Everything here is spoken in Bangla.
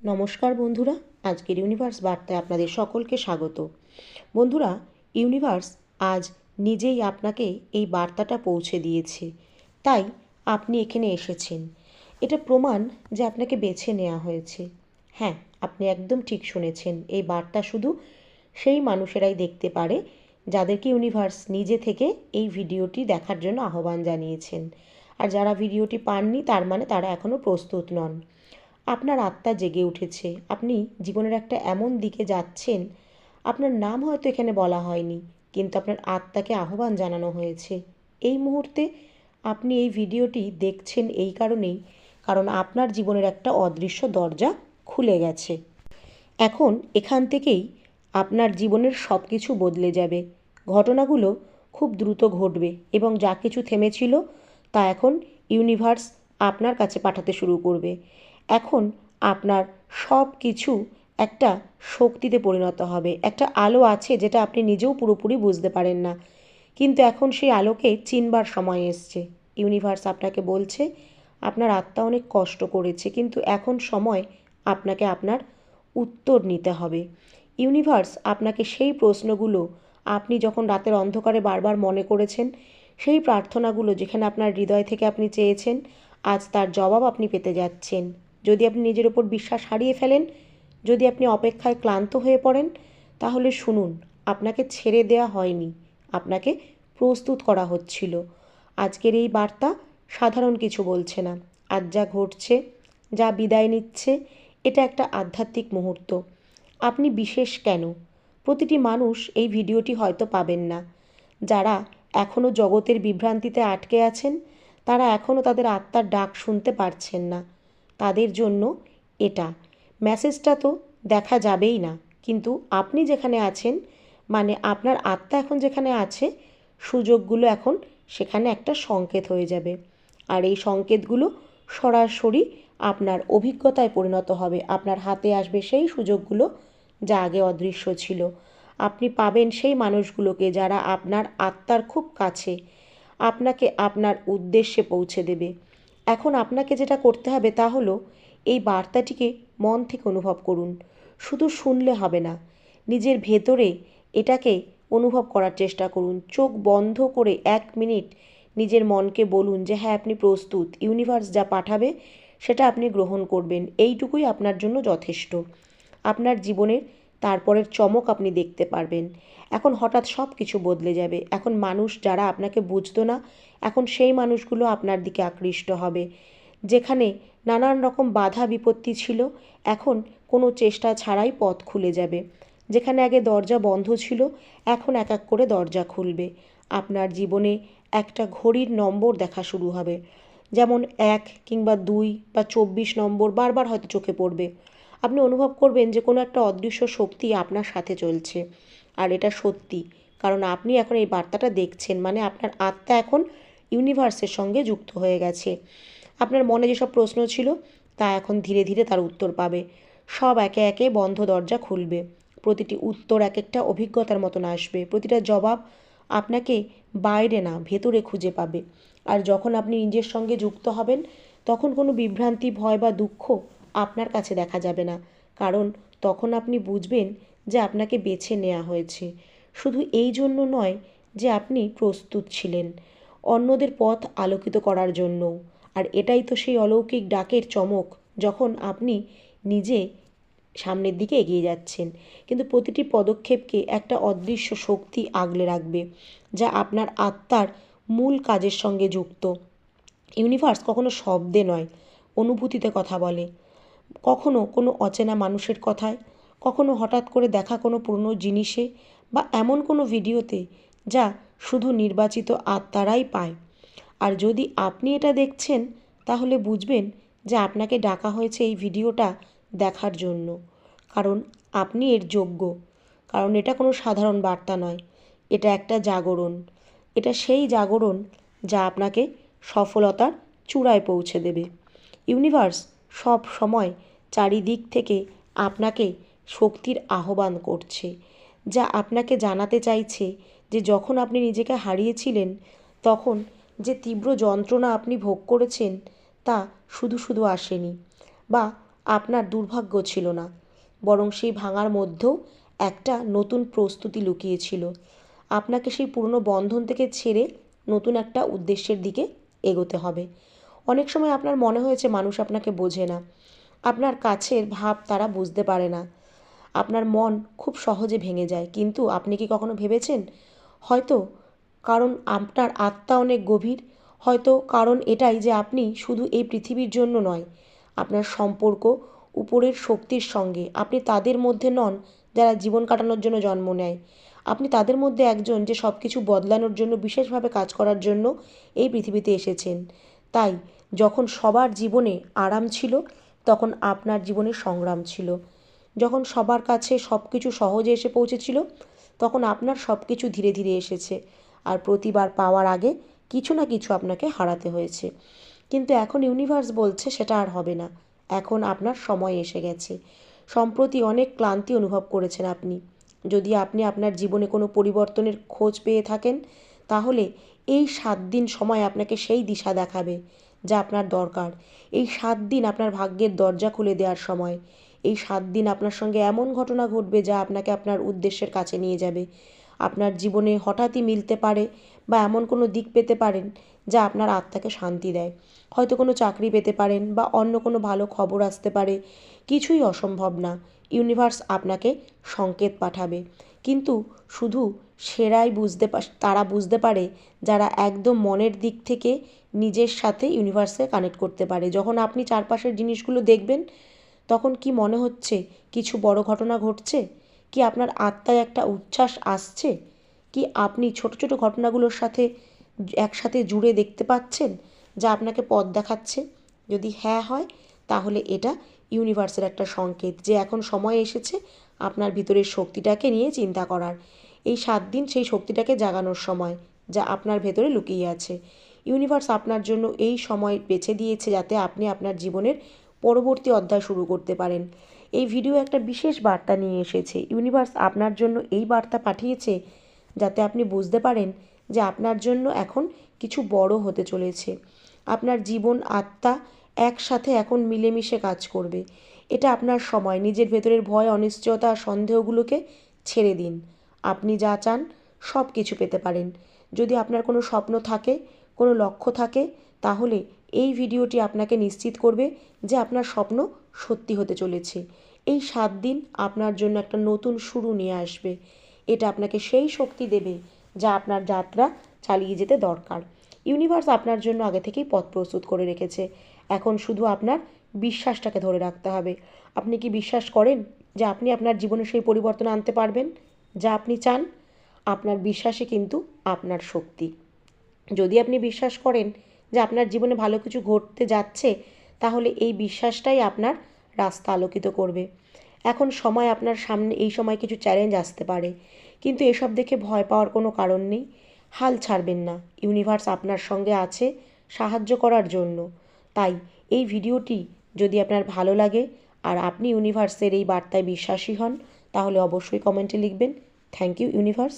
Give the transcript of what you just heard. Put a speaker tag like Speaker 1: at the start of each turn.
Speaker 1: নমস্কার বন্ধুরা, আজকের ইউনিভার্স বার্তায় আপনাদের সকলকে স্বাগত। বন্ধুরা, ইউনিভার্স আজ নিজেই আপনাকে এই বার্তাটা পৌঁছে দিয়েছে। তাই আপনি এখানে এসেছেন। এটা প্রমাণ যে আপনাকে বেছে নেওয়া হয়েছে। হ্যাঁ আপনি একদম ঠিক শুনেছেন, এই বার্তা শুধু সেই মানুষেরাই দেখতে পারে যাদেরকে ইউনিভার্স নিজে থেকে এই ভিডিওটি দেখার জন্য আহ্বান জানিয়েছেন। আর যারা ভিডিওটি পাননি, তার মানে তারা এখনও প্রস্তুত নন। আপনার আত্মা জেগে উঠেছে। আপনি জীবনের একটা এমন দিকে যাচ্ছেন, আপনার নাম হয়তো এখানে বলা হয়নি, কিন্তু আপনার আত্মাকে আহ্বান জানানো হয়েছে। এই মুহূর্তে আপনি এই ভিডিওটি দেখছেন এই কারণেই, কারণ আপনার জীবনের একটা অদৃশ্য দরজা খুলে গেছে। এখন এখান থেকেই আপনার জীবনের সব কিছু বদলে যাবে। ঘটনাগুলো খুব দ্রুত ঘটবে এবং যা কিছু থেমেছিল তা এখন ইউনিভার্স আপনার কাছে পাঠাতে শুরু করবে। এখন আপনার সব কিছু একটা শক্তিতে পরিণত হবে। একটা আলো আছে যেটা আপনি নিজেও পুরোপুরি বুঝতে পারেন না। কিন্তু এখন সেই আলোকে চিনবার সময় এসছে। ইউনিভার্স আপনাকে বলছে, আপনার আত্মা অনেক কষ্ট করেছে, কিন্তু এখন সময় আপনাকে আপনার উত্তর নিতে হবে। ইউনিভার্স, আপনাকে সেই প্রশ্নগুলো আপনি যখন রাতের অন্ধকারে বারবার মনে করেছেন, সেই প্রার্থনাগুলো যেখানে আপনার হৃদয় থেকে আপনি চেয়েছেন, আজ তার জবাব আপনি পেতে যাচ্ছেন। যদি আপনি নিজের ওপর বিশ্বাস হারিয়ে ফেলেন, যদি আপনি অপেক্ষায় ক্লান্ত হয়ে পড়েন, তাহলে শুনুন, আপনাকে ছেড়ে দেওয়া হয়নি, আপনাকে প্রস্তুত করা হচ্ছিল। আজকের এই বার্তা সাধারণ কিছু বলছে না। আজ যা ঘটছে, যা বিদায় নিচ্ছে, এটা একটা আধ্যাত্মিক মুহূর্ত। আপনি বিশেষ কেন? প্রতিটি মানুষ এই ভিডিওটি হয়তো পাবেন না। যারা এখনও জগতের বিভ্রান্তিতে আটকে আছেন, তারা এখনও তাদের আত্মার ডাক শুনতে পারছেন না। তাদের জন্য এটা। মেসেজটা তো দেখা যাবেই না। কিন্তু আপনি যেখানে আছেন মানে আপনার আত্মা এখন যেখানে আছে, সুযোগগুলো এখন সেখানে একটা সংকেত হয়ে যাবে। আর এই সংকেতগুলো সরাসরি আপনার অভিজ্ঞতায় পরিণত হবে। আপনার হাতে আসবে সেই সুযোগগুলো যা আগে অদৃশ্য ছিল। আপনি পাবেন সেই মানুষগুলোকে যারা আপনার আত্মার খুব কাছে, আপনাকে আপনার উদ্দেশ্যে পৌঁছে দেবে। এখন আপনাকে যেটা করতে হবে তা হলো এই বার্তাটিকে মন থেকে অনুভব করুন। শুধু শুনলে হবে না, নিজের ভেতরে এটাকে অনুভব করার চেষ্টা করুন। চোখ বন্ধ করে এক মিনিট নিজের মনকে বলুন যে হ্যাঁ আপনি প্রস্তুত। ইউনিভার্স যা পাঠাবে, সেটা আপনি গ্রহণ করবেন। এইটুকুই আপনার জন্য যথেষ্ট। আপনার জীবনের তারপরের চমক আপনি দেখতে পারবেন। এখন হঠাৎ সব কিছু বদলে যাবে। এখন মানুষ যারা আপনাকে বুঝতো না, এখন সেই মানুষগুলো আপনার দিকে আকৃষ্ট হবে। যেখানে নানান রকম বাধা বিপত্তি ছিল, এখন কোনো চেষ্টা ছাড়াই পথ খুলে যাবে। যেখানে আগে দরজা বন্ধ ছিল, এখন এক এক করে দরজা খুলবে। আপনার জীবনে একটা ঘড়ির নম্বর দেখা শুরু হবে। যেমন এক কিংবা দুই বা চব্বিশ নম্বর বারবার হয়তো চোখে পড়বে। আপনি অনুভব করবেন যে কোনো একটা অদৃশ্য শক্তি আপনার সাথে চলছে। আর এটা সত্যি, কারণ আপনি এখন এই বার্তাটা দেখছেন মানে আপনার আত্মা এখন ইউনিভার্সের সঙ্গে যুক্ত হয়ে গেছে। আপনার মনে যেসব প্রশ্ন ছিল, তা এখন ধীরে ধীরে তার উত্তর পাবে। সব একে একে বন্ধ দরজা খুলবে। প্রতিটি উত্তর এক একটা অভিজ্ঞতার মতন আসবে। প্রতিটা জবাব আপনাকে বাইরে না, ভেতরে খুঁজে পাবে। আর যখন আপনি নিজের সঙ্গে যুক্ত হবেন, তখন কোনো বিভ্রান্তি, ভয় বা দুঃখ আপনার কাছে দেখা যাবে না। কারণ তখন আপনি বুঝবেন যে আপনাকে বেছে নেওয়া হয়েছে। শুধু এই জন্য নয় যে আপনি প্রস্তুত ছিলেন অন্যদের পথ আলোকিত করার জন্যও। আর এটাই তো সেই অলৌকিক ডাকের চমক যখন আপনি নিজে সামনের দিকে এগিয়ে যাচ্ছেন। কিন্তু প্রতিটি পদক্ষেপকে একটা অদৃশ্য শক্তি আগলে রাখবে যা আপনার আত্মার মূল কাজের সঙ্গে যুক্ত। ইউনিভার্স কখনো শব্দে নয়, অনুভূতিতে কথা বলে। কখনো কোনো অচেনা মানুষের কথায়, কখনো হঠাৎ করে দেখা কোনো পুরনো জিনিসে বা এমন কোনো ভিডিওতে যা শুধু নির্বাচিত আত্মারাই পায়। আর যদি আপনি এটা দেখছেন, তাহলে বুঝবেন যে আপনাকে ডাকা হয়েছে এই ভিডিওটা দেখার জন্য। কারণ আপনি এর যোগ্য। কারণ এটা কোনো সাধারণ বার্তা নয়। এটা একটা জাগরণ। এটা সেই জাগরণ যা আপনাকে সফলতার চূড়ায় পৌঁছে দেবে। ইউনিভার্স সব সময় চারিদিক থেকে আপনাকে শক্তির আহ্বান করছে, যা আপনাকে জানাতে চাইছে যে যখন আপনি নিজেকে হারিয়েছিলেন, তখন যে তীব্র যন্ত্রণা আপনি ভোগ করেছেন, তা শুধু শুধু আসেনি বা আপনার দুর্ভাগ্য ছিল না, বরং সেই ভাঙার মধ্যেও একটা নতুন প্রস্তুতি লুকিয়ে ছিল আপনাকে সেই পুরনো বন্ধন থেকে ছেড়ে নতুন একটা উদ্দেশ্যের দিকে এগোতে হবে। অনেক সময় আপনার মনে হয়েছে মানুষ আপনাকে বোঝে না। আপনার কাছের ভাব তারা বুঝতে পারে না। আপনার মন খুব সহজে ভেঙে যায়। কিন্তু আপনি কি কখনো ভেবেছেন? হয়তো কারণ আপনার আত্মা অনেক গভীর, হয়তো কারণ এটাই যে আপনি শুধু এই পৃথিবীর জন্য নয়, আপনার সম্পর্ক উপরের শক্তির সঙ্গে। আপনি তাদের মধ্যে নন যারা জীবন কাটানোর জন্য জন্ম নেয়। আপনি তাদের মধ্যে একজন যে সব কিছু বদলানোর জন্য, বিশেষভাবে কাজ করার জন্য এই পৃথিবীতে এসেছেন। তাই যখন সবার জীবনে আরাম ছিল, তখন আপনার জীবনে সংগ্রাম ছিল। যখন সবার কাছে সব কিছু সহজে এসে পৌঁছেছিল, তখন আপনার সব কিছু ধীরে ধীরে এসেছে আর প্রতিবার পাওয়ার আগে কিছু না কিছু আপনাকে হারাতে হয়েছে। কিন্তু এখন ইউনিভার্স বলছে সেটা আর হবে না। এখন আপনার সময় এসে গেছে। সম্প্রতি অনেক ক্লান্তি অনুভব করেছেন আপনি। যদি আপনি আপনার জীবনে কোনো পরিবর্তনের খোঁজ পেয়ে থাকেন, তাহলে এই সাত দিন সময় আপনাকে সেই দিশা দেখাবে যা আপনার দরকার। এই সাত দিন আপনার ভাগ্যের দরজা খুলে দেওয়ার সময়। এই সাত দিন আপনার সঙ্গে এমন ঘটনা ঘটবে যা আপনাকে আপনার উদ্দেশ্যের কাছে নিয়ে যাবে। আপনার জীবনে হঠাৎই মিলতে পারে বা এমন কোনো দিক পেতে পারেন যা আপনার আত্মাকে শান্তি দেয়। হয়তো কোনো চাকরি পেতে পারেন বা অন্য কোনো ভালো খবর আসতে পারে। কিছুই অসম্ভব না। ইউনিভার্স আপনাকে সংকেত পাঠাবে। কিন্তু শুধু সেরাই বুঝতে তারা বুঝতে পারে যারা একদম মনের দিক থেকে নিজের সাথে ইউনিভার্সে কানেক্ট করতে পারে। যখন আপনি চারপাশের জিনিসগুলো দেখবেন, তখন কি মনে হচ্ছে কিছু বড় ঘটনা ঘটছে? কি আপনার আত্মায় একটা উচ্ছ্বাস আসছে? কি আপনি ছোট ছোট ঘটনাগুলোর সাথে একসাথে জুড়ে দেখতে পাচ্ছেন যা আপনাকে পথ দেখাচ্ছে? যদি হ্যাঁ হয় তাহলে এটা ইউনিভার্সের একটা সংকেত যে এখন সময় এসেছে আপনার ভিতরের শক্তিটাকে নিয়ে চিন্তা করার। এই সাত দিন সেই শক্তিটাকে জাগানোর সময় যা আপনার ভেতরে লুকিয়ে আছে। ইউনিভার্স আপনার জন্য এই সময় বেছে দিয়েছে যাতে আপনি আপনার জীবনের পরবর্তী অধ্যায় শুরু করতে পারেন। এই ভিডিও একটা বিশেষ বার্তা নিয়ে এসেছে। ইউনিভার্স আপনার জন্য এই বার্তা পাঠিয়েছে যাতে আপনি বুঝতে পারেন যে আপনার জন্য এখন কিছু বড় হতে চলেছে। আপনার জীবন, আত্মা একসাথে এখন মিলেমিশে কাজ করবে। এটা আপনার সময়, নিজের ভেতরের ভয়, অনিশ্চয়তা, সন্দেহগুলোকে ছেড়ে দিন। আপনি যা চান সব কিছু পেতে পারেন। যদি আপনার কোনো স্বপ্ন থাকে, কোনো লক্ষ্য থাকে, তাহলে এই ভিডিওটি আপনাকে নিশ্চিত করবে যে আপনার স্বপ্ন সত্যি হতে চলেছে। এই সাত দিন আপনার জন্য একটা নতুন শুরু নিয়ে আসবে। এটা আপনাকে সেই শক্তি দেবে যা আপনার যাত্রা চালিয়ে যেতে দরকার। ইউনিভার্স আপনার জন্য আগে থেকেই পথ প্রস্তুত করে রেখেছে। এখন শুধু আপনার বিশ্বাসটাকে ধরে রাখতে হবে। আপনি কি বিশ্বাস করেন যে আপনি আপনার জীবনে সেই পরিবর্তন আনতে পারবেন? যা আপনি চান, আপনার বিশ্বাসই কিন্তু আপনার শক্তি। যদি আপনি বিশ্বাস করেন যে আপনার জীবনে ভালো কিছু ঘটতে যাচ্ছে, তাহলে এই বিশ্বাসটাই আপনার রাস্তা আলোকিত করবে। এখন সময় আপনার সামনে, এই সময় কিছু চ্যালেঞ্জ আসতে পারে। কিন্তু এসব দেখে ভয় পাওয়ার কোনো কারণ নেই। হাল ছাড়বেন না। ইউনিভার্স আপনার সঙ্গে আছে সাহায্য করার জন্য। তাই এই ভিডিওটি যদি আপনার ভালো লাগে আর আপনি ইউনিভার্সের এই বার্তায় বিশ্বাসী হন, তাহলে অবশ্যই কমেন্টে লিখবেন। Thank you universe.